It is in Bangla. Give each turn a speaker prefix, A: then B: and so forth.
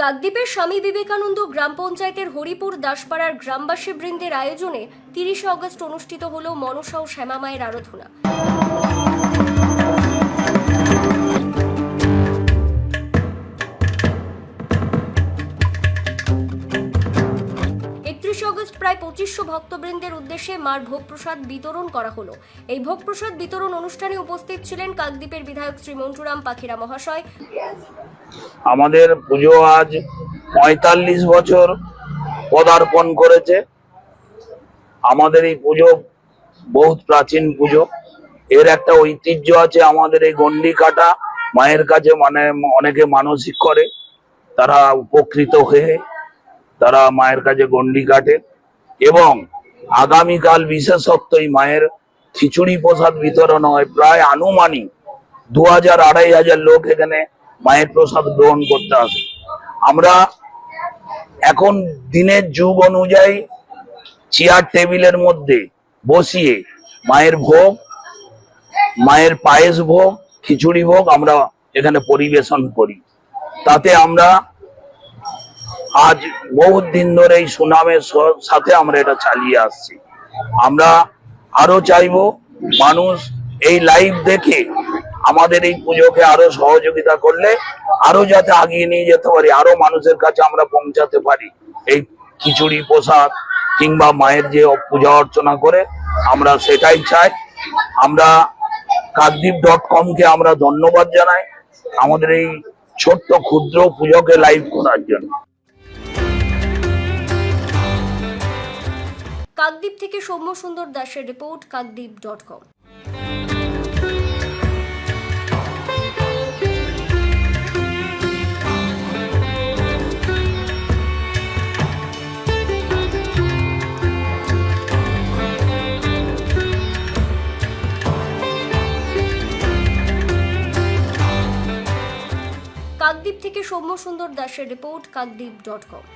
A: কাকদ্বীপের স্বামী বিবেকানন্দ গ্রাম পঞ্চায়েতের হরিপুর দাসপাড়ার গ্রামবাসী বৃন্দের আয়োজনে তিরিশে অগস্ট অনুষ্ঠিত হল মনসা ও শ্যামা মায়ের আরাধনা। প্রায় পঁচিশশো ভক্তবৃন্দের উদ্দেশ্যে মার ভোগ প্রসাদ বিতরণ করা হলো। এই ভোগ প্রসাদ বিতরণ অনুষ্ঠানে উপস্থিত ছিলেন কাকদ্বীপের বিধায়ক শ্রী মন্টুরাম পাখিরা মহাশয়।
B: আমাদের পুজো আজ পঁয়তাল্লিশ বছর পদার্পণ করেছে। আমাদের এই পুজো বহুত প্রাচীন পুজো। এর একটা ঐতিহ্য আছে আমাদের এই গন্ডি কাটা মায়ের কাছে মানে অনেকে মানসিক করে, তারা উপকৃত হয়ে, তারা মায়ের কাছে গন্ডি কাটে এবং আগামীকাল বিশেষত্ব এই মায়ের খিচুড়ি প্রসাদ বিতরণ হয়। প্রায় আনুমানিক দু হাজার, আড়াই হাজার লোক এখানে মায়ের প্রসাদ গ্রহণ করতে আসে। আমরা এখন দিনের যুগ অনুযায়ী চেয়ার টেবিলের মধ্যে বসিয়ে মায়ের ভোগ, মায়ের পায়েস ভোগ, খিচুড়ি ভোগ আমরা এখানে পরিবেশন করি। তাতে আমরা আজ বহুত দিন ধরে এই সুনামের সাথে আমরা এটা চালিয়ে আসছি। আমরা আরও চাইব মানুষ এই লাইভ দেখে আমাদের এই পুজোকে আরও সহযোগিতা করলে, আরও যাতে আগিয়ে নিয়ে যেতে পারি, আরও মানুষের কাছে আমরা পৌঁছাতে পারি। এই খিচুড়ি প্রসাদ কিংবা মায়ের যে পূজা অর্চনা করে, আমরা সেটাই চাই। আমরা কাকদ্বীপ ডট কমকে আমরা ধন্যবাদ জানাই আমাদের এই ছোট্ট ক্ষুদ্র পুজোকে লাইভ করার জন্য।
A: কাকদ্বীপ থেকে সৌম্য সুন্দর দাসের report Kakdwip dot com. Kakdwip থেকে সৌম্য সুন্দর দাসের রিপোর্ট কাকদ্বীপ ডট কম।